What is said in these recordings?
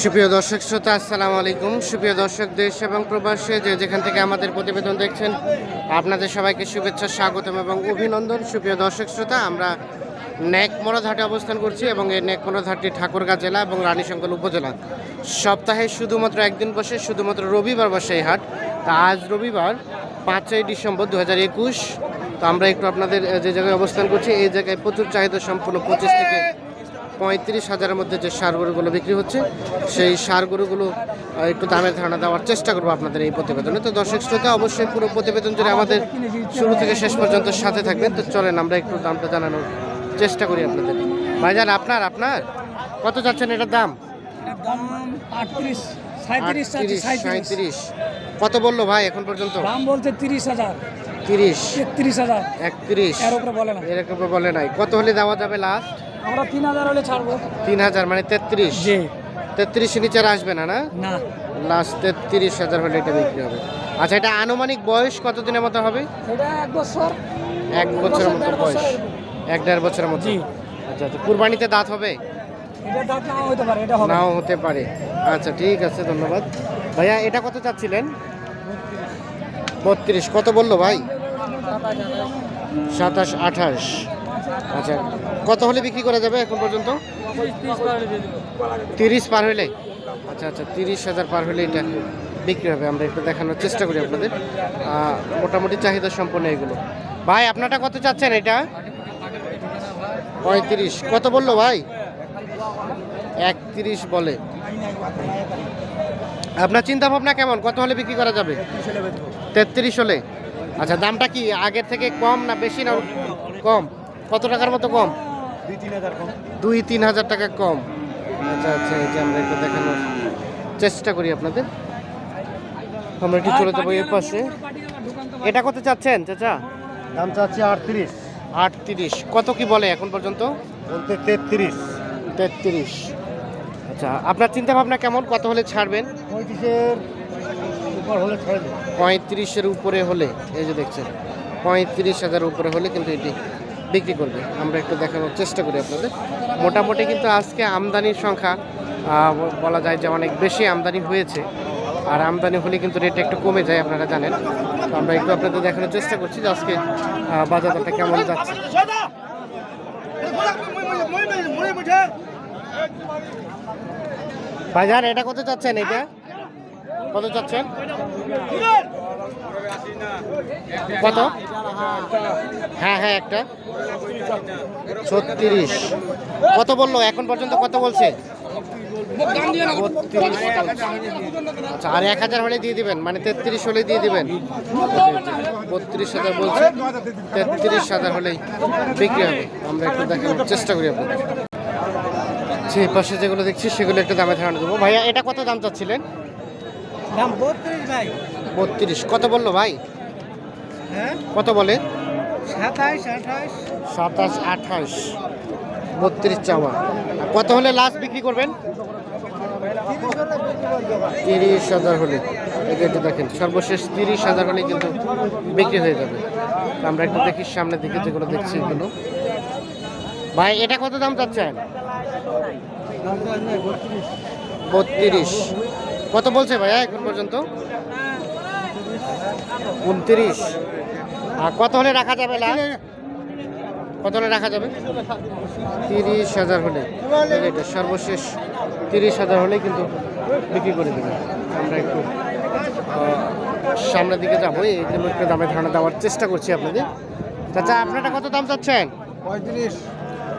সুপ্রিয় দর্শক শ্রোতা, আসসালামু আলাইকুম। সুপ্রিয় দর্শক, দেশ এবং প্রবাসে যে যেখান থেকে আমাদের প্রতিবেদন দেখছেন, আপনাদের সবাইকে শুভেচ্ছা, স্বাগতম এবং অভিনন্দন। সুপ্রিয় দর্শক শ্রোতা, আমরা নেকমরদ ঘাটে অবস্থান করছি এবং এই নেকমরদ হাটটি ঠাকুরগাঁ জেলা এবং রানীশঙ্কল উপজেলা। সপ্তাহে শুধুমাত্র একদিন বসে, শুধুমাত্র রবিবার বসে এই হাট। তা আজ রবিবার, পাঁচই ডিসেম্বর দু হাজার একুশ। তো আমরা একটু আপনাদের যে জায়গায় অবস্থান করছি, এই জায়গায় প্রচুর চাহিদা সম্পূর্ণ পঁচিশ থেকে পঁয়ত্রিশ হাজারের মধ্যে যে সার গরুগুলো বিক্রি হচ্ছে সেই সার গরুগুলো একটু দামের ধারণা দেওয়ার চেষ্টা করব আপনাদের এই প্রতিবেদনে। তো দর্শক শ্রোতা অবশ্যই পুরো প্রতিবেদন জুড়ে আমাদের শুরু থেকে শেষ পর্যন্ত সাথে থাকবেন। তো চলেন আমরা একটু দামটা জানানোর চেষ্টা করি আপনাদের। ভাইজান আপনার আপনার? কত যাচ্ছেন এটার দাম? সাঁত্রিশ কত বলল ভাই এখন পর্যন্ত? দাম বলছে তিরিশ হাজার। তিরিশ। তেত্রিশ হাজার। একত্রিশ। এর উপরে বলে না। এরকম বলে নাই। কত হলে দেওয়া যাবে লাস্ট আমরা তিন হাজার হলে ছাড়বো। তিন হাজার মানে তেত্রিশ? জি। তেত্রিশ নিচে আর আসবে না না? না। লাস্ট তেত্রিশ হাজার হলে এটা বিক্রি হবে। আচ্ছা এটা আনুমানিক বয়স কতদিনের মতো হবে? এক বছর। এক বছরের মতো বয়স। এক দেড় বছরের মতো। আচ্ছা আচ্ছা কুরবানিতে দাঁত হবে? এটা দাঁত নাও হতে পারে এটা হবে। নাও হতে পারে। আচ্ছা ঠিক আছে ধন্যবাদ। ভাইয়া এটা কত চাচ্ছিলেন? বত্রিশ। কত বলল ভাই? সাতাশ আঠাশ। আচ্ছা কত হলে বিক্রি করা যাবে এখন পর্যন্ত? তিরিশ পার হইলে আচ্ছা আচ্ছা তিরিশ হাজার পার হলে এটা বিক্রি হবে। আমরা একটু দেখানোর চেষ্টা করি আপনাদের। মোটামুটি চাহিদা সম্পন্ন এগুলো। ভাই, আপনারটা কত চাচ্ছেন এটা? পঁয়ত্রিশ। কত বলল ভাই? একত্রিশ বলে। আপনার চিন্তা ভাবনা কেমন? কত হলে বিক্রি করা যাবে? তেত্রিশ হলে। আচ্ছা দামটা কি আগের থেকে কম না বেশি না কম? কত টাকার মতো কম? দুই তিন হাজার টাকা কম। আচ্ছা আচ্ছা এই যে আমরা একটু দেখানোর চেষ্টা করি আপনাদের। আমরা একটু চলে যাব এর পাশে। এটা কত চাচ্ছেন চাচা? দাম চাচ্ছি আটত্রিশ। আটত্রিশ। কত কি বলে এখন পর্যন্ত? বলতে তেত্রিশ। তেত্রিশ। আচ্ছা আপনার চিন্তা ভাবনা কেমন? কত হলে ছাড়বেন? পঁয়ত্রিশের উপর হলে ছাড়বেন পঁয়ত্রিশের উপরে হলে এই যে দেখছেন পঁয়ত্রিশ হাজার উপরে হলে কিন্তু এটি বিক্রি করবে। আমরা একটু দেখানোর চেষ্টা করি আপনাদের। মোটামুটি কিন্তু আজকে আমদানির সংখ্যা বলা যায় যে অনেক বেশি আমদানি হয়েছে। আর আমদানি হলে কিন্তু রেট একটু কমে যায়, আপনারা জানেন। তো আমরা একটু আপনাদের দেখানোর চেষ্টা করছি যে আজকে বাজারটা কেমন যাচ্ছে। বাজার এটা কত চাচ্ছেন এটা? কত চাচ্ছেন? কত? হ্যাঁ হ্যাঁ একটা। ছত্রিশ। কত বলল? এখন পর্যন্ত কত বলছে? আচ্ছা আর এক হাজার হলে দিয়ে দিবেন মানে তেত্রিশ হলে দিয়ে দিবেন। বত্রিশ হাজার বলছে তেত্রিশ হাজার হলেই বিক্রি হবে। আমরা একটু দেখানোর চেষ্টা করি আপনাদের। সেই পাশে যেগুলো দেখছি সেগুলো একটু দামে ধারণা দেবো। ভাইয়া এটা কত দাম চাচ্ছিলেন? দাম বত্রিশ ভাই। বত্রিশ। কত বলল ভাই? হ্যাঁ? কত বলে? সাতাশ আঠাশ। বত্রিশ চাওয়া। কত হলে লাস্ট বিক্রি করবেন? তিরিশ হাজার হলে। এই একটু দেখেন সর্বশেষ তিরিশ হাজার হলে কিন্তু বিক্রি হয়ে যাবে। আমরা একটু দেখি সামনের দিকে যেগুলো দেখছি এগুলো। ভাই এটা কত দাম চাচ্ছেন? বত্রিশ। কত বলছে ভাইয়া এখন পর্যন্ত? উনত্রিশ। আর কত হলে রাখা যাবে লাস্ট কত হলে রাখা যাবে? তিরিশ হাজার হলে। এটা সর্বশেষ তিরিশ হাজার হলে কিন্তু বিক্রি করে দেবে। আমরা একটু সামনের দিকে যাব। এই জন্য একটু দামে ধারণা দেওয়ার চেষ্টা করছি আপনাদের। চাচা আপনারা কত দাম চাচ্ছেন? পঁয়ত্রিশ।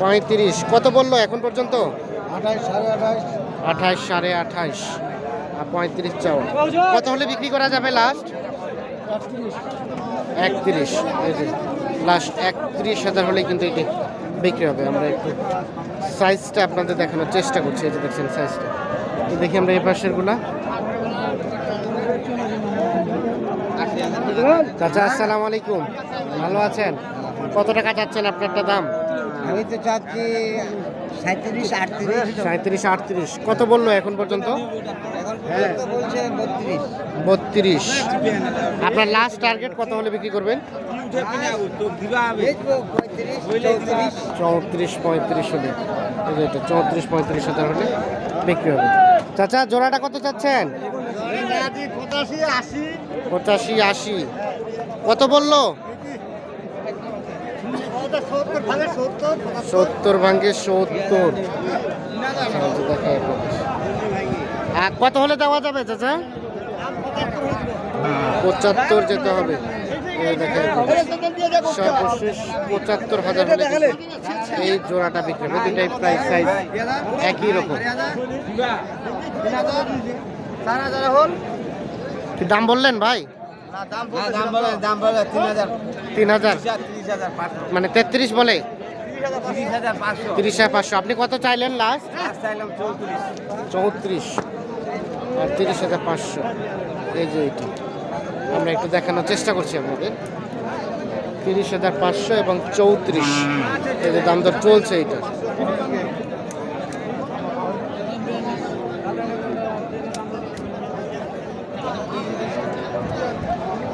পঁয়ত্রিশ। কত বলল এখন পর্যন্ত? আঠাইশ সাড়ে আঠাইশ। আঠাইশ সাড়ে আঠাইশ। আর পঁয়ত্রিশ চাও। কত হলে বিক্রি করা যাবে লাস্ট একত্রিশ। লাস্ট একত্রিশ হাজার হলে কিন্তু এটি বিক্রি হবে। আমরা একটু সাইজটা আপনাদের দেখানোর চেষ্টা করছি। এই যে দেখছেন সাইজটা তো দেখি আমরা এই পাশেরগুলা। চাচা, আসসালামু আলাইকুম। ভালো আছেন? কত টাকা চাচ্ছেন আপনারটা দাম? আমি তো চাচ্ছি সাঁত্রিশ আটত্রিশ। কত বলল এখন পর্যন্ত? হ্যাঁ বলছে বত্রিশ। আপনার লাস্ট টার্গেট কত হলে বিক্রি করবেন? চৌত্রিশ। চৌত্রিশ পঁয়ত্রিশ হলে। এই এটা চৌত্রিশ পঁয়ত্রিশ হাজার হলে বিক্রি হবে। চাচা জোড়াটা কত চাচ্ছেন? পঁচাশি আশি। পঁচাশি আশি। কত বলল? সত্তর ভাঙ্গে সত্তর আচ্ছা, যাবে। আর কত হলে দেওয়া যাবে চাচা? পঁচাত্তর যেতে হবে। সর্বশেষ পঁচাত্তর হাজার হলে এই জোড়াটা বিক্রি হবে। দুটাই প্রাইস সাইজ একই রকম। দাম বললেন ভাই? তিন হাজার। মানে তেত্রিশ বলে? তিরিশ হাজার পাঁচশো। আপনি কত চাইলেন লাস্ট চৌত্রিশ। চৌত্রিশ। আর তিরিশ হাজার পাঁচশো। এই যে এটি। আমরা একটু দেখানোর চেষ্টা করছি আপনাদের। তিরিশ হাজার পাঁচশো এবং চৌত্রিশ। এই যে দাম দর চলছে এটা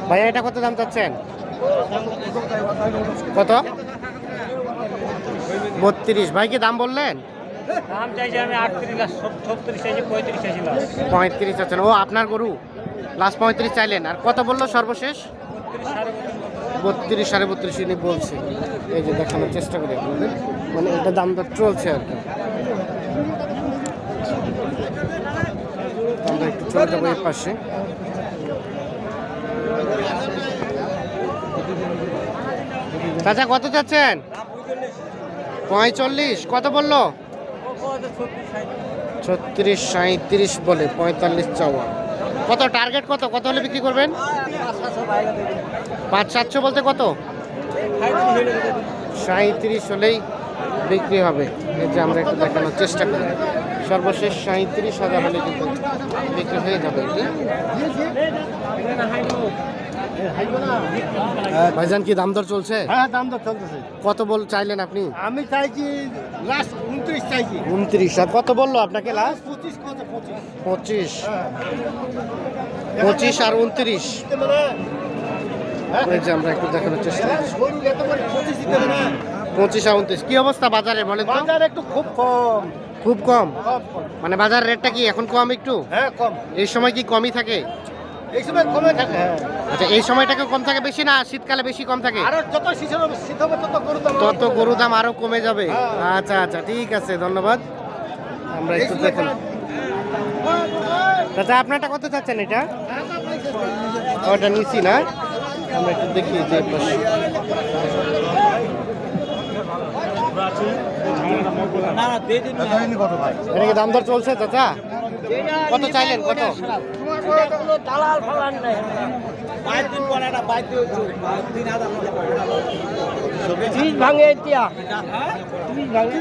ভাইয়া এটা কত দাম চাচ্ছেন? কত? বত্রিশ। ভাই কি দাম বললেন? দাম চাইছি আমি আটত্রিশ লাখ চাইছি পঁয়ত্রিশ চাইছি পঁয়ত্রিশ আছেন ও আপনার গরু। লাস্ট পঁয়ত্রিশ চাইলেন। আর কত বলল সর্বশেষ? বত্রিশ সাড়ে বত্রিশ ইনি বলছে। এই যে দেখানোর চেষ্টা করি আপনাদের। মানে এটা দাম দর চলছে আর কি। আমরা একটু চলে যাব এর পাশে। চাচা, কত চাচ্ছেন? পঁয়তাল্লিশ। কত বলল? ছত্রিশ সাঁত্রিশ বলে, পঁয়তাল্লিশ চাওয়া। কত টার্গেট কত? কত হলে বিক্রি করবেন? পাঁচ সাতশো বলতে কত? সাঁত্রিশ হলেই বিক্রি হবে। এই যে আমরা একটু দেখানোর চেষ্টা করি। সর্বশেষ সাঁত্রিশ হাজার হলে কিন্তু বিক্রি হয়ে যাবে ভাইজান কি দাম দর চলছে? হ্যাঁ দাম তো চলতেছে। কত বল চাইলেন আপনি? আমি চাইছি লাস্ট উনত্রিশ চাইছি। উনত্রিশ। আর কত বলল আপনাকে লাস্ট পঁচিশ কত পঁচিশ? পঁচিশ। পঁচিশ আর উনত্রিশ। এই যে আমরা একটু দেখানোর চেষ্টা করে পঁচিশ আর উনত্রিশ। কি অবস্থা বাজারে বলেন তো? বাজার একটু খুব কম। খুব কম? মানে বাজার রেটটা কি এখন কম একটু? হ্যাঁ কম। এই সময় কি কমই থাকে? এই সময় কমে থাকে। আচ্ছা এই সময়টাকে কম থাকে বেশি না? শীতকালে বেশি কম থাকে? আরও যত শীত হবে শীত তত গরু দাম তত গরু দাম আরও কমে যাবে? হ্যাঁ। আচ্ছা আচ্ছা ঠিক আছে ধন্যবাদ। আমরা একটু দেখুন। চাচা আপনারটা কত চাচ্ছেন এটা? ওটা নিছি না? আমরা একটু দেখি যে পাশে। কত। ভাই এটা কি দাম দর চলছে চাচা? কত চাইলেন? কত? দালাল ফালান নাই। ত্রিশ ভাঙে এতিয়া ত্রিশ ভাঙে।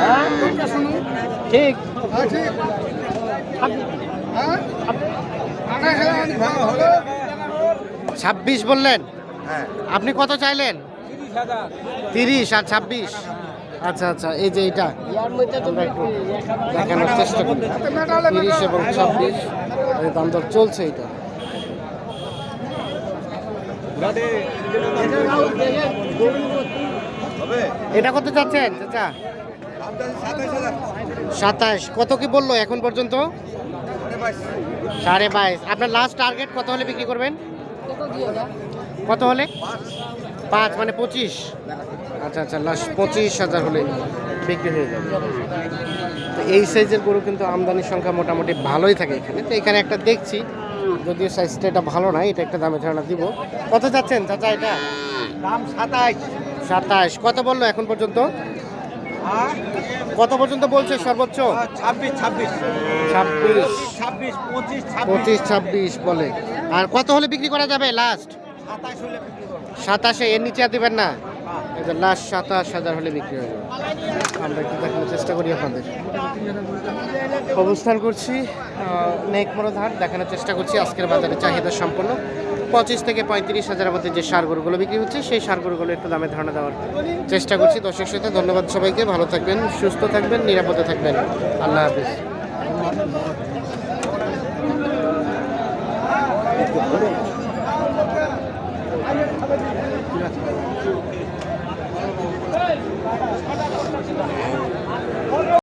হ্যাঁ? ঠিক। হ্যাঁ ভাঙা হলো। ছাব্বিশ বললেন? হ্যাঁ। আপনি কত চাইলেন? তিরিশ আর ছাব্বিশ? আচ্ছা আচ্ছা এই যে এটা দেখানোর চেষ্টা করি। তিরিশ এবং ছাব্বিশ দাম দর চলছে এটা। এটা কত চাচ্ছেন চাচা? সাতাশ, কত কি বলল এখন পর্যন্ত? সাড়ে বাইশ। আপনার লাস্ট টার্গেট কত হলে বিক্রি করবেন? কত হলে? পাঁচ মানে পঁচিশ। আচ্ছা আচ্ছা লাস্ট পঁচিশ হাজার হলে বিক্রি হয়ে যাবে। তো এই সাইজের গরু কিন্তু আমদানির সংখ্যা মোটামুটি ভালোই থাকে এখানে। তো এখানে একটা দেখছি যদিও সাইজটা এটা ভালো না এটা একটা দামে ধারণা দিব। কত যাচ্ছেন চাচা এটা? দাম সাতাইশ। সাতাশ কত বলল এখন পর্যন্ত? কত পর্যন্ত বলছে সর্বোচ্চ? ছাব্বিশ ছাব্বিশ। ছাব্বিশ। ছাব্বিশ পঁচিশ পঁচিশ ছাব্বিশ বলে। আর কত হলে বিক্রি করা যাবে লাস্ট? সাতাশ হলে সাতাশে এর নিচে আর দেবেন না? এই লাস্ট সাতাশ হাজার হলে বিক্রি হয়ে আমরা একটু দেখানোর চেষ্টা করি আপনাদের। অবস্থান করছি নেকমরোধার দেখানোর চেষ্টা করছি আজকের বাজারে চাহিদা সম্পন্ন। পঁচিশ থেকে পঁয়ত্রিশ হাজারের মধ্যে যে সার গরুগুলো বিক্রি হচ্ছে, সেই সার গরুগুলো একটু দামে ধারণা দেওয়ার চেষ্টা করছি। দর্শক সাথে ধন্যবাদ সবাইকে। ভালো থাকবেন, সুস্থ থাকবেন, নিরাপদে থাকবেন। আল্লাহ হাফিজ। あっこれ!